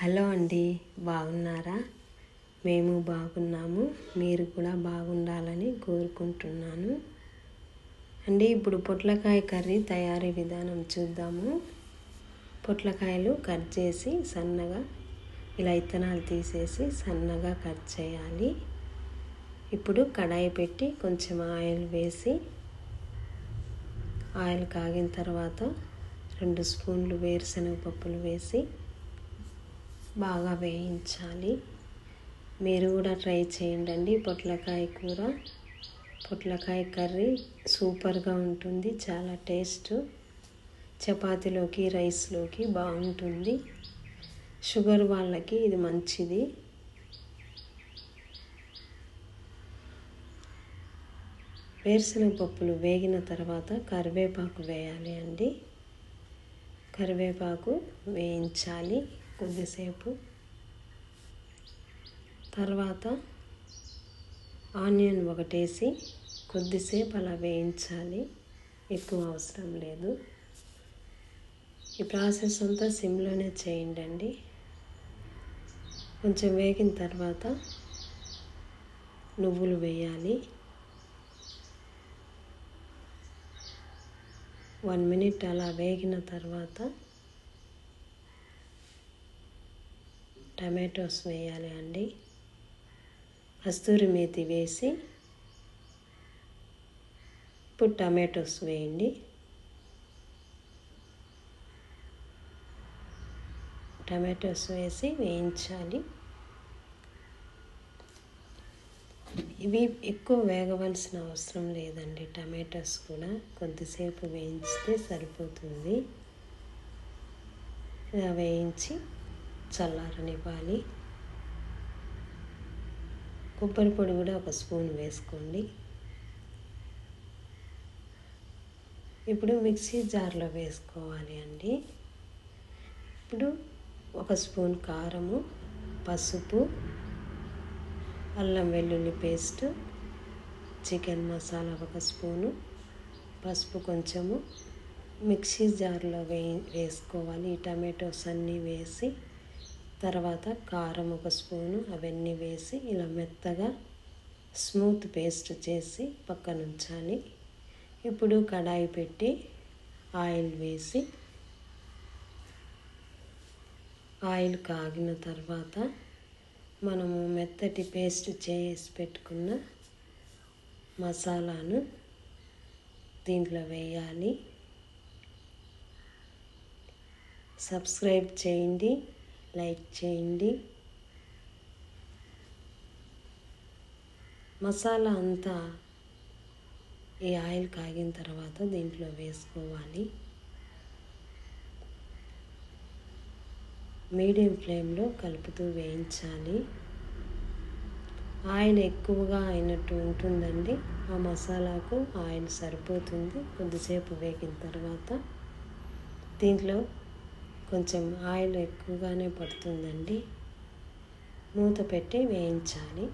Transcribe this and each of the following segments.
Hello అండి బాగున్నారా? మేము బాగున్నాము మీరు కూడా బాగుండాలని కోరుకుంటున్నాను. అండి ఇప్పుడు పొట్లకాయ కర్రీ తయారీ విధానం చూద్దాము. పొట్లకాయలు కట్ చేసి సన్నగా ఇలా ఇత్తనాలు తీసేసి సన్నగా కట్ చేయాలి. ఇప్పుడు కడాయి పెట్టి కొంచెం ఆయిల్ వేసి ఆయిల్ కాగిన తర్వాత రెండు స్పూన్లు వేరుశనగ పప్పులు వేసి బాగా వేయించాలి. మీరు కూడా ట్రై చేయండి పొట్లకాయ కూర. పొట్లకాయ కర్రీ సూపర్గా ఉంటుంది చాలా టేస్ట్. చపాతీలోకి రైస్లోకి బాగుంటుంది. షుగర్ వాళ్ళకి ఇది మంచిది. వేరుశనగ పప్పులు వేగిన తర్వాత కరివేపాకు వేయాలి అండి. కరివేపాకు వేయించాలి. కొద్దిసేపు. తర్వాత ఆనియన్ ఒకటేసి కొద్దిసేపు అలా వేయించాలి. ఎక్కువ అవసరం లేదు. ఈ ప్రాసెస్ అంతా సిమ్లోనే చేయండి అండి కొంచెం వేగిన తర్వాత నువ్వులు వేయాలి. వన్ మినిట్ అలా వేగిన తర్వాత టమాటోస్ వేయాలి అండి. కస్తూరి మేతి వేసి ఇప్పుడు టమాటోస్ వేయండి. టమాటోస్ వేసి వేయించాలి. ఇవి ఎక్కువ వేగవలసిన అవసరం లేదండి. టమాటోస్ కూడా కొద్దిసేపు వేయించితే సరిపోతుంది. ఇలా వేయించి చల్లారనివ్వాలి. కొబ్బరి పొడి కూడా ఒక స్పూన్ వేసుకోండి. ఇప్పుడు మిక్సీ జార్లో వేసుకోవాలి అండి. ఇప్పుడు ఒక స్పూన్ కారము పసుపు అల్లం వెల్లుల్లి పేస్ట్ చికెన్ మసాలా ఒక స్పూను పసుపు కొంచెము. మిక్సీ జార్లో వే వేసుకోవాలి. టమాటోస్ అన్నీ వేసి తర్వాత కారం ఒక స్పూను అవన్నీ వేసి ఇలా మెత్తగా స్మూత్ పేస్ట్ చేసి పక్కన ఉంచాలి. ఇప్పుడు కడాయి పెట్టి ఆయిల్ వేసి ఆయిల్ కాగిన తర్వాత మనము మెత్తటి పేస్ట్ చేసి పెట్టుకున్న మసాలాను దీంట్లో వేయాలి. సబ్స్క్రైబ్ చేయండి. లైక్ చేయండి. మసాలా అంతా ఈ ఆయిల్ కాగిన తర్వాత దీంట్లో వేసుకోవాలి. మీడియం ఫ్లేమ్లో కలుపుతూ వేయించాలి. ఆయిల్ ఎక్కువగా అయినట్టు ఉంటుందండి. ఆ మసాలాకు ఆయిల్ సరిపోతుంది. కొద్దిసేపు వేగిన తర్వాత దీంట్లో కొంచెం ఆయిల్ ఎక్కువగానే పడుతుందండి. మూత పెట్టి వేయించాలి.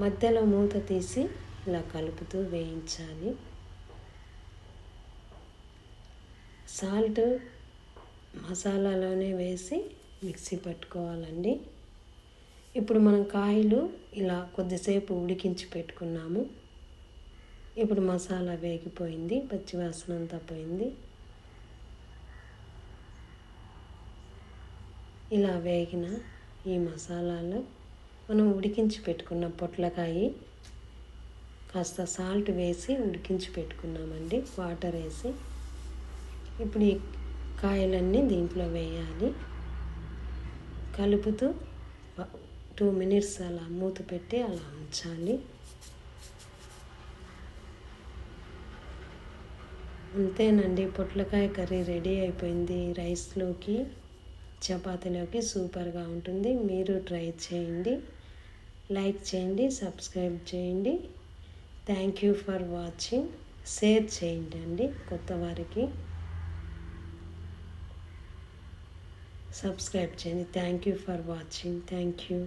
మధ్యలో మూత తీసి ఇలా కలుపుతూ వేయించాలి. సాల్ట్ మసాలాలోనే వేసి మిక్సీ పట్టుకోవాలండి. ఇప్పుడు మనం కాయలు ఇలా కొద్దిసేపు ఉడికించి పెట్టుకున్నాము. ఇప్పుడు మసాలా వేగిపోయింది పచ్చివాసన అంతా పోయింది. ఇలా వేగిన ఈ మసాలాలో మనం ఉడికించి పెట్టుకున్న పొట్లకాయ కాస్త సాల్ట్ వేసి ఉడికించి పెట్టుకున్నామండి వాటర్ వేసి. ఇప్పుడు ఈ కాయలన్నీ దీంట్లో వేయాలి. కలుపుతూ టూ మినిట్స్ అలా మూత పెట్టి అలా ఉంచాలి. అంతేనండి పొట్లకాయ కర్రీ రెడీ అయిపోయింది రైస్లోకి. చపాతీలోకి సూపర్గా ఉంటుంది. మీరు ట్రై చేయండి. లైక్ చేయండి సబ్స్క్రైబ్ చేయండి. Thank you for watching. Share చేయండి అండి కొత్త వారికి. సబ్స్క్రైబ్ చేయండి. Thank you for watching. Thank you.